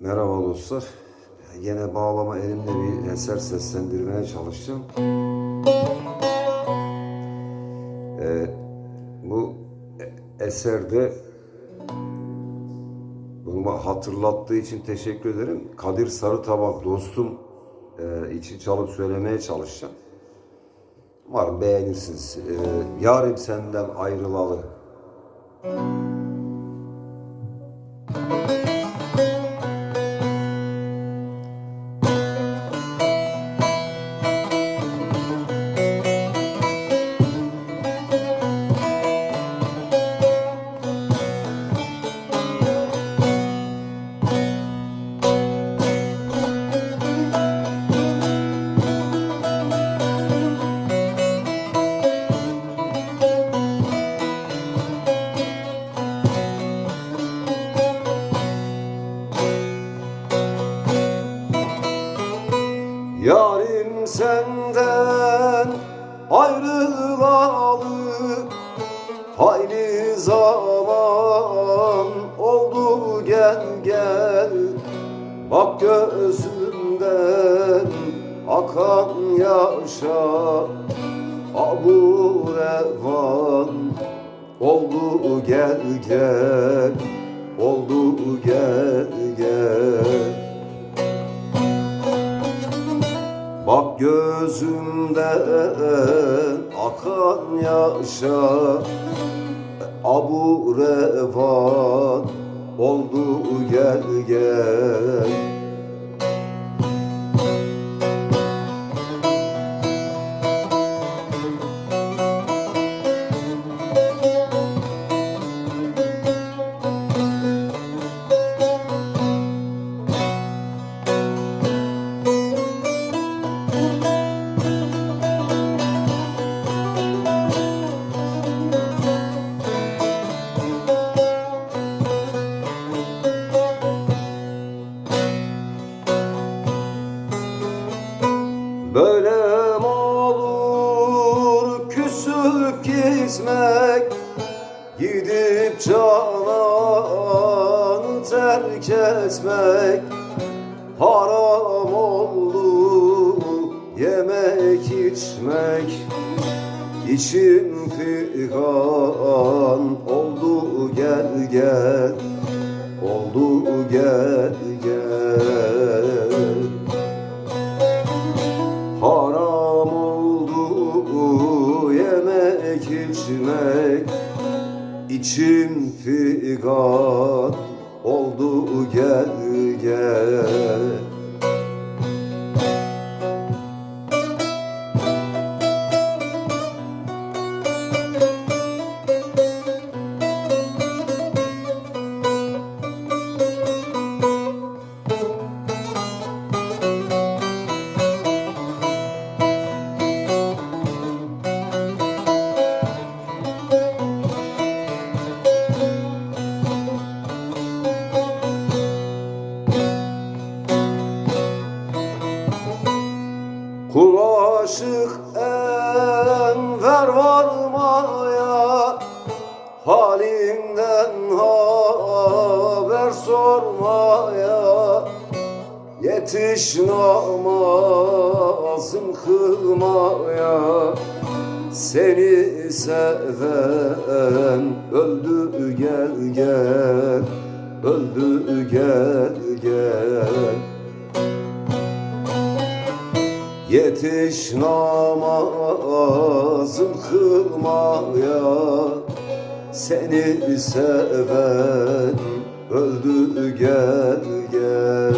Merhaba dostlar. Yine bağlama elimle bir eser seslendirmeye çalışacağım. Ee, bu eserde bunu hatırlattığı için teşekkür ederim. Kadir Sarıtabak dostum e, için çalıp söylemeye çalışacağım. Umarım beğenirsiniz. Ee, Yarim senden ayrılalı. Yarim senden ayrılalı Hayli zaman oldu gel gel. Bak gözümden akan yaşa Abu revan oldu gel gel. Oldu gel gel Bak gözümden akan yaşa Abu revan oldu gel gel Böyle mi olur küsüp gitmek Gidip canan terk etmek. Haram oldu yemek içmek. İçim figan oldu gel gel. Oldu gel gel yemek içmek İçim figan. Oldu gel gel enver varmaya Halimden haber sormaya Yetiş namazım kılmaya. Seni seven öldü gel gel Öldü gel gel Yetiş namazım kılmaya. Seni seven öldü gel gel.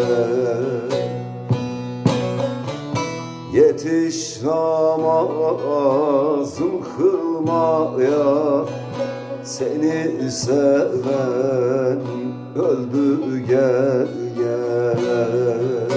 Yetiş namazım kılmaya. Seni seven öldü gel gel